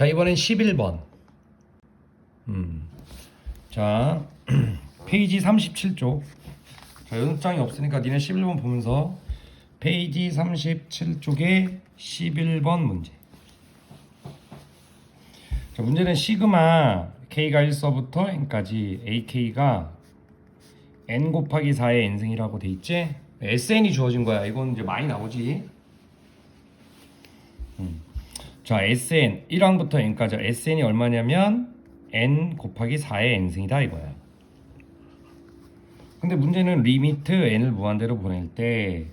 자, 이번엔 11번. 음. 자, 페이지 37쪽. 자, 연습장이 없으니까 니네 11번 보면서 페이지 37쪽에 11번 문제. 자, 문제는 시그마 k가 1서부터 n까지 ak가 n 곱하기 4의 n승이라고 돼 있지? sn이 주어진 거야. 이건 이제 많이 나오지. 음. 자, sn 1항부터 n까지. Sn이 얼마냐면 n 곱하기 4의 n승이다 이거야. 근데 문제는 리미트 n을 무한대로 보낼 때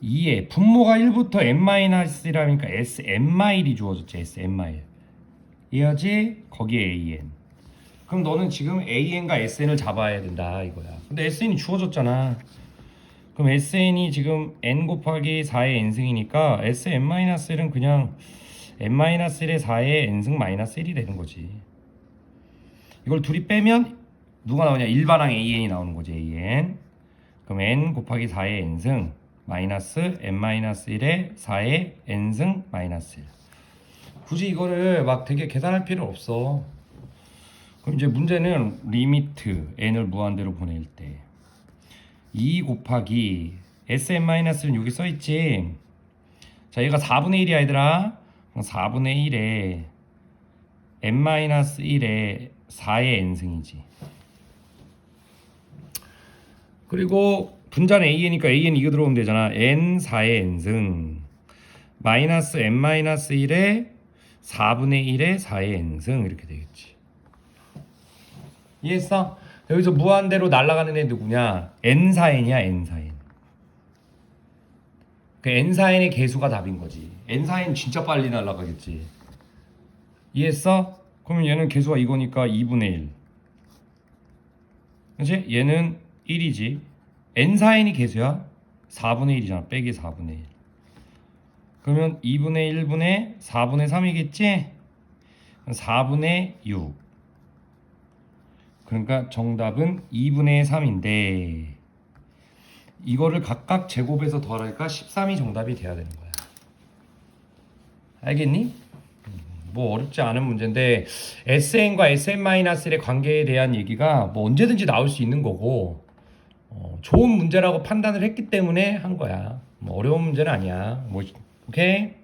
2에 분모가 1부터 n-1이라니까 sn-1이 주어졌지 sn-1 이어지? 거기에 an 그럼 너는 지금 an과 sn을 잡아야 된다 이거야. 근데 sn이 주어졌잖아. 그럼 sn이 지금 n 곱하기 4의 n승이니까 sn-1은 그냥 n-1의 4의 n승 마이너스 1이 되는 거지. 이걸 둘이 빼면 누가 나오냐? 일반항 an이 나오는 거지 an 그럼 n 곱하기 4의 n승 마이너스 n-1의 4의 n승 마이너스 1 굳이 이거를 막 되게 계산할 필요 없어. 그럼 이제 문제는 리미트 n을 무한대로 보낼 때 2 곱하기 sn-는 여기 써 있지. 자 얘가 4분의 1이야 얘들아 4분의 1에 n-1에 4의 n승이지. 그리고 분자는 an이니까 an 이거 들어오면 되잖아. n 4의 n승. 마이너스 n-1에 4분의 1에 4의 n승 이렇게 되겠지. 이해했어? 여기서 무한대로 날아가는 애 누구냐? n4n이야 n4n 그 n4n의 개수가 답인 거지 n4n 진짜 빨리 날아가겠지. 이해했어? 그러면 얘는 개수가 이거니까 2분의 1 그치? 얘는 1이지. n4n이 개수야? 4분의 1이잖아. 빼기 4분의 1 그러면 2분의 1분의 4분의 3이겠지? 4분의 6 그러니까 정답은 2분의 3인데 이거를 각각 제곱해서 더하니까 13이 정답이 돼야 되는 거야 알겠니? 음, 뭐 어렵지 않은 문제인데 SN과 SN-의 관계에 대한 얘기가 뭐 언제든지 나올 수 있는 거고 어, 좋은 문제라고 판단을 했기 때문에 한 거야. 뭐 어려운 문제는 아니야. 뭐 오케이